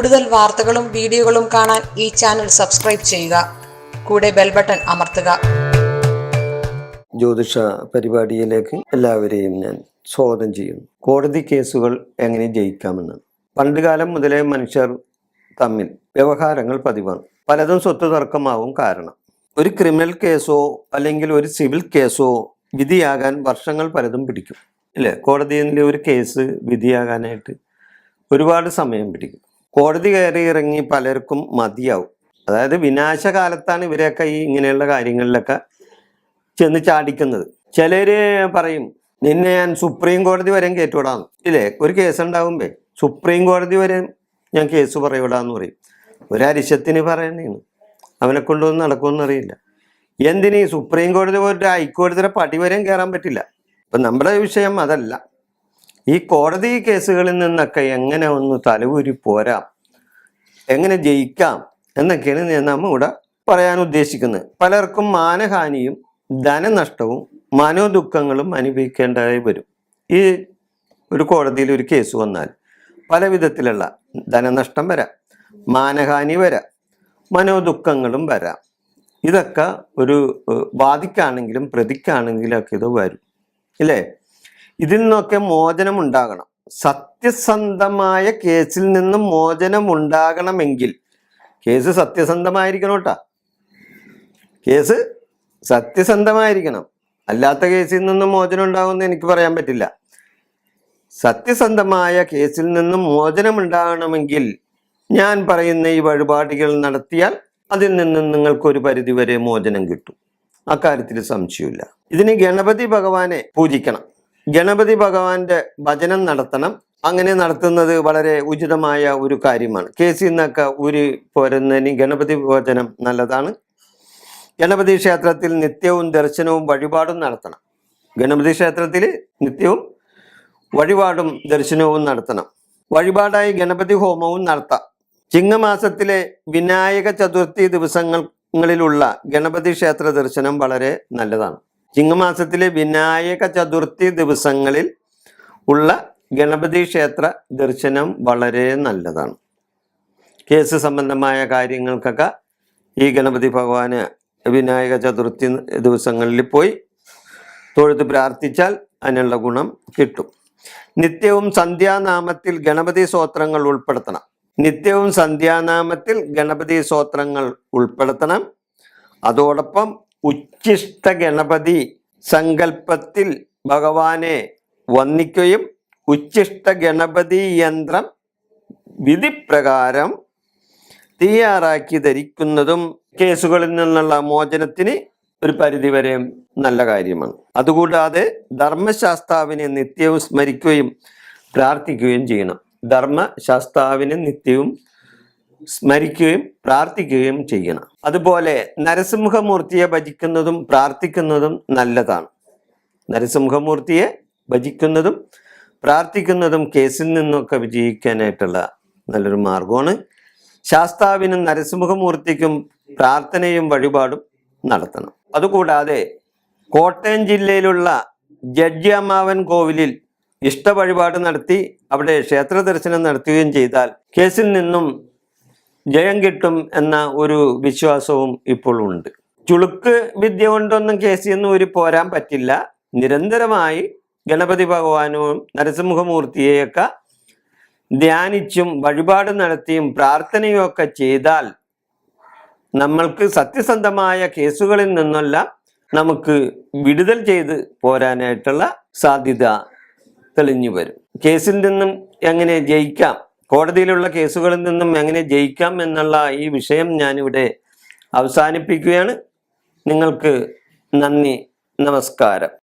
കൂടുതൽ വാർത്തകളും വീഡിയോകളും കാണാൻ ഈ ചാനൽ സബ്സ്ക്രൈബ് ചെയ്യുക. കൂടെ ബെൽ ബട്ടൺ അമർത്തുക. ജ്യോതിഷ പരിപാടിയിലേക്ക് എല്ലാവരെയും ഞാൻ സ്വാഗതം ചെയ്യുന്നു. കോടതി കേസുകൾ എങ്ങനെ ജയിക്കാമെന്ന്. പണ്ടുകാലം മുതലേ മനുഷ്യർ തമ്മിൽ വ്യവഹാരങ്ങൾ പതിവാണ്. പലതും സ്വത്ത് തർക്കമാവും കാരണം. ഒരു ക്രിമിനൽ കേസോ അല്ലെങ്കിൽ ഒരു സിവിൽ കേസോ വിധിയാകാൻ വർഷങ്ങൾ പലതും പിടിക്കും. ഇല്ലേ? കോടതിയിലെ ഒരു കേസ് വിധിയാകാനായിട്ട് ഒരുപാട് സമയം പിടിക്കും. കോടതി കയറി ഇറങ്ങി പലർക്കും മതിയാവും. അതായത് വിനാശകാലത്താണ് ഇവരെയൊക്കെ ഈ ഇങ്ങനെയുള്ള കാര്യങ്ങളിലൊക്കെ ചെന്ന് ചാടിക്കുന്നത്. ചിലര് പറയും നിന്നെ ഞാൻ സുപ്രീം കോടതി വരെ കയറ്റിവിടാന്ന് ഇല്ലേ? ഒരു കേസ് സുപ്രീം കോടതി വരെ ഞാൻ കേസ് പറയൂടാന്ന് പറയും. ഒരരിശത്തിന് പറയണേന്ന്. അവനെ കൊണ്ടൊന്നും നടക്കുമെന്ന് അറിയില്ല. എന്തിനീ സുപ്രീം കോടതി പോലെ ഹൈക്കോടതിയുടെ പടി വരെയും കയറാൻ പറ്റില്ല? അപ്പം നമ്മുടെ വിഷയം അതല്ല. ഈ കോടതി കേസുകളിൽ നിന്നൊക്കെ എങ്ങനെ ഒന്ന് തലവൂരി പോരാം? എങ്ങനെ ജയിക്കാം? എന്നൊക്കെയാണ് ഞാൻ നമ്മ ഇവിടെ പറയാൻ ഉദ്ദേശിക്കുന്നത്. പലർക്കും മാനഹാനിയും ധനനഷ്ടവും മനോദുഃഖങ്ങളും അനുഭവിക്കേണ്ടതായി വരും. ഈ ഒരു കോടതിയിൽ ഒരു കേസ് വന്നാൽ പല വിധത്തിലുള്ള ധനനഷ്ടം വരാം മാനഹാനി വരാം മനോദുഃഖങ്ങളും വരാം. ഇതൊക്കെ ഒരു ബാധിക്കാണെങ്കിലും പ്രതിക്കാണെങ്കിലും ഒക്കെ ഇത് വരും. ഇല്ലേ? ഇതിൽ നിന്നൊക്കെ മോചനം ഉണ്ടാകണം സത്യസന്ധമായ കേസിൽ നിന്നും മോചനം ഉണ്ടാകണമെങ്കിൽ കേസ് സത്യസന്ധമായിരിക്കണം കേട്ടാ കേസ് സത്യസന്ധമായിരിക്കണം. അല്ലാത്ത കേസിൽ നിന്നും മോചനം ഉണ്ടാകുമെന്ന് എനിക്ക് പറയാൻ പറ്റില്ല. സത്യസന്ധമായ കേസിൽ നിന്നും മോചനം ഉണ്ടാകണമെങ്കിൽ ഞാൻ പറയുന്ന ഈ വഴിപാടുകൾ നടത്തിയാൽ അതിൽ നിന്നും നിങ്ങൾക്കൊരു പരിധിവരെ മോചനം കിട്ടും. അക്കാര്യത്തിൽ സംശയമില്ല. ഇതിന് ഗണപതി ഭഗവാനെ പൂജിക്കണം. ഗണപതി ഭഗവാന്റെ ഭജനം നടത്തണം. അങ്ങനെ നടത്തുന്നത് വളരെ ഉചിതമായ ഒരു കാര്യമാണ്. കേസിൽ നിന്നൊക്കെ ഊരി പോരുന്നതിന് ഗണപതി ഭജനം നല്ലതാണ്. ഗണപതി ക്ഷേത്രത്തിൽ നിത്യവും ദർശനവും വഴിപാടും നടത്തണം. ഗണപതി ക്ഷേത്രത്തിൽ നിത്യവും വഴിപാടും ദർശനവും നടത്തണം. വഴിപാടായി ഗണപതി ഹോമവും നടത്താം. ചിങ്ങമാസത്തിലെ വിനായക ചതുർത്ഥി ദിവസങ്ങളിലുള്ള ഗണപതി ക്ഷേത്ര ദർശനം വളരെ നല്ലതാണ്. ചിങ്ങമാസത്തിലെ വിനായക ചതുർത്ഥി ദിവസങ്ങളിൽ ഉള്ള ഗണപതി ക്ഷേത്ര ദർശനം വളരെ നല്ലതാണ്. കേസ് സംബന്ധമായ കാര്യങ്ങൾക്കൊക്കെ ഈ ഗണപതി ഭഗവാന് വിനായക ചതുർത്ഥി ദിവസങ്ങളിൽ പോയി തൊഴുത് പ്രാർത്ഥിച്ചാൽ അതിനുള്ള ഗുണം കിട്ടും. നിത്യവും സന്ധ്യാനാമത്തിൽ ഗണപതി സ്തോത്രങ്ങൾ ഉൾപ്പെടുത്തണം. നിത്യവും സന്ധ്യാനാമത്തിൽ ഗണപതി സ്തോത്രങ്ങൾ ഉൾപ്പെടുത്തണം. അതോടൊപ്പം ഉച്ഛിഷ്ട ഗണപതി സങ്കല്പത്തിൽ ഭഗവാനെ വന്ദിക്കുകയും ഉച്ഛിഷ്ട ഗണപതി യന്ത്രം വിധിപ്രകാരം തയ്യാറാക്കി ധരിക്കുന്നതും കേസുകളിൽ നിന്നുള്ള മോചനത്തിന് ഒരു പരിധിവരെ നല്ല കാര്യമാണ്. അതുകൂടാതെ ധർമ്മശാസ്താവിനെ നിത്യവും സ്മരിക്കുകയും പ്രാർത്ഥിക്കുകയും ചെയ്യണം. ധർമ്മശാസ്താവിനെ നിത്യവും സ്മരിക്കുകയും പ്രാർത്ഥിക്കുകയും ചെയ്യണം. അതുപോലെ നരസിംഹമൂർത്തിയെ ഭജിക്കുന്നതും പ്രാർത്ഥിക്കുന്നതും നല്ലതാണ്. നരസിംഹമൂർത്തിയെ ഭജിക്കുന്നതും പ്രാർത്ഥിക്കുന്നതും കേസിൽ നിന്നൊക്കെ വിജയിക്കാനായിട്ടുള്ള നല്ലൊരു മാർഗമാണ് ശാസ്താവിനും നരസിംഹമൂർത്തിക്കും പ്രാർത്ഥനയും വഴിപാടും നടത്തണം. അതുകൂടാതെ കോട്ടയം ജില്ലയിലുള്ള ജഡ്ജി അമ്മാവൻ കോവിലിൽ ഇഷ്ടവഴിപാട് നടത്തി അവിടെ ക്ഷേത്ര ദർശനം നടത്തുകയും ചെയ്താൽ കേസിൽ നിന്നും ജയം കിട്ടും എന്ന ഒരു വിശ്വാസവും ഇപ്പോൾ ഉണ്ട്. ചുളുക്ക് വിദ്യ കൊണ്ടൊന്നും കേസിൽ നിന്ന് ഒരു പോരാൻ പറ്റില്ല. നിരന്തരമായി ഗണപതി ഭഗവാനും നരസിംഹമൂർത്തിയെയൊക്കെ ധ്യാനിച്ചും വഴിപാട് നടത്തിയും പ്രാർത്ഥനയുമൊക്കെ ചെയ്താൽ നമ്മൾക്ക് സത്യസന്ധമായ കേസുകളിൽ നിന്നല്ല നമുക്ക് വിടുതൽ ചെയ്ത് പോരാനായിട്ടുള്ള സാധ്യത തെളിഞ്ഞു വരും. കേസിൽ നിന്നും എങ്ങനെ ജയിക്കാം? കോടതിയിലുള്ള കേസുകളിൽ നിന്നും എങ്ങനെ ജയിക്കാം എന്നുള്ള ഈ വിഷയം ഞാനിവിടെ അവസാനിപ്പിക്കുകയാണ്. നിങ്ങൾക്ക് നന്ദി നമസ്കാരം.